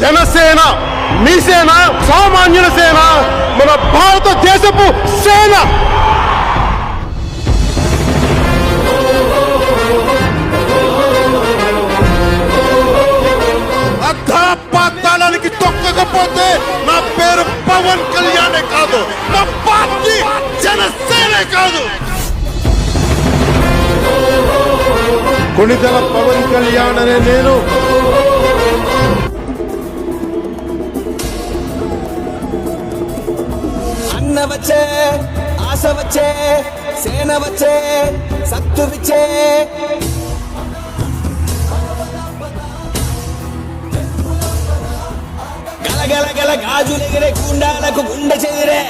జనసేన మీ సేన సామాన్యుల సేన మన భారతదేశపు సేన! అధాపాతాళానికి తొక్కకపోతే నా పేరు పవన్ కళ్యాణే కాదు నా పార్టీ జనసేనే కాదు! కొణిదల పవన్ కళ్యాణ్ అనే నేను వచ్చే ఆశ వచ్చే సేన వచ్చే సత్తు విచ్చే. గల గల గాజులెగిరే గుండాలకు గుండె చెదిరే.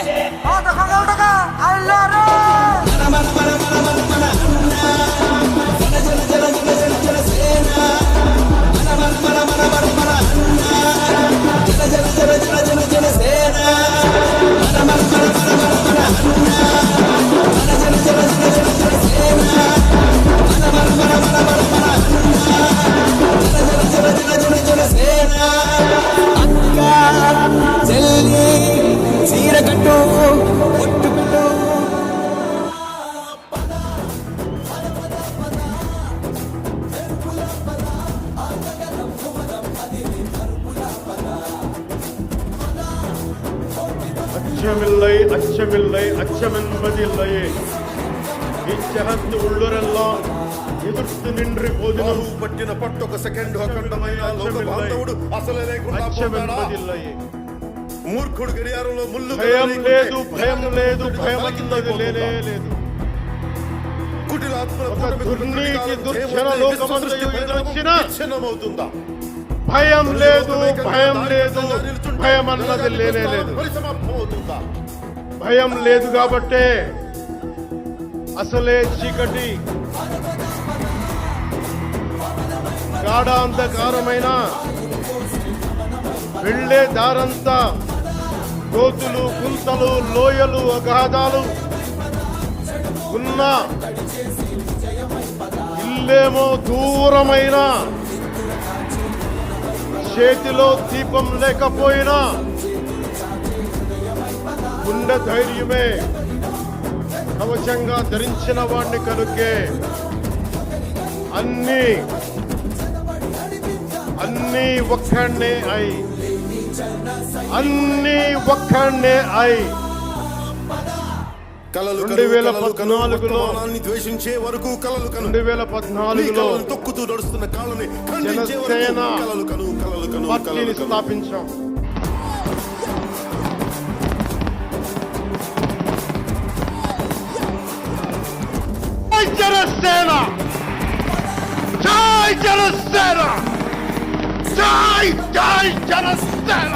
அச்சமில்லை அச்சமில்லை அச்சம் என்பது இல்லையே இச்சகத்து உள்ளுரெல்லாம் ఎదుర్తు నిండ్రి భోజనం పట్టిన పట్టు ఒక సెకండ్ అఖండమైన లోక బాంధవుడు అసలే లేకుండా పోతాడా మూర్ఖుడు గడియారంలో ముళ్ళు భయం లేదు భయం లేదు భయం అన్నది లేనే లేదు కుటిలాత్మ దుర్నీతి దుర్చన లోకమందు ఎదురొచ్చిన క్షణమవుతుందా భయం లేదు భయం లేదు భయం అన్నది లేనే లేదు? భయం లేదు కాబట్టే అసలే చీకటి గాఢాంధకారమైన వెళ్ళే దారంతా గోతులు గుంతలు లోయలు అగాధాలు ఉన్న ఇల్లేమో దూరమైన చేతిలో దీపం లేకపోయినా గుండె ధైర్యమే కవచంగా ధరించిన వాణ్ణి కనుకే అన్ని అన్ని ఒక్కడే అయి అన్ని ఒక్కడే అయి. కలలు రెండు వేల పద్నాలుగులో ద్వేషించే వరకు కలలు కను. రెండు వేల పద్నాలుగులో తొక్కుతూ నడుస్తున్న కాళ్ళని ఖండించే వరకు కలలు కను కలలు కను పార్టీని స్థాపించాం. జై జనసేన! జై జనసేన! జై జై జనసేన!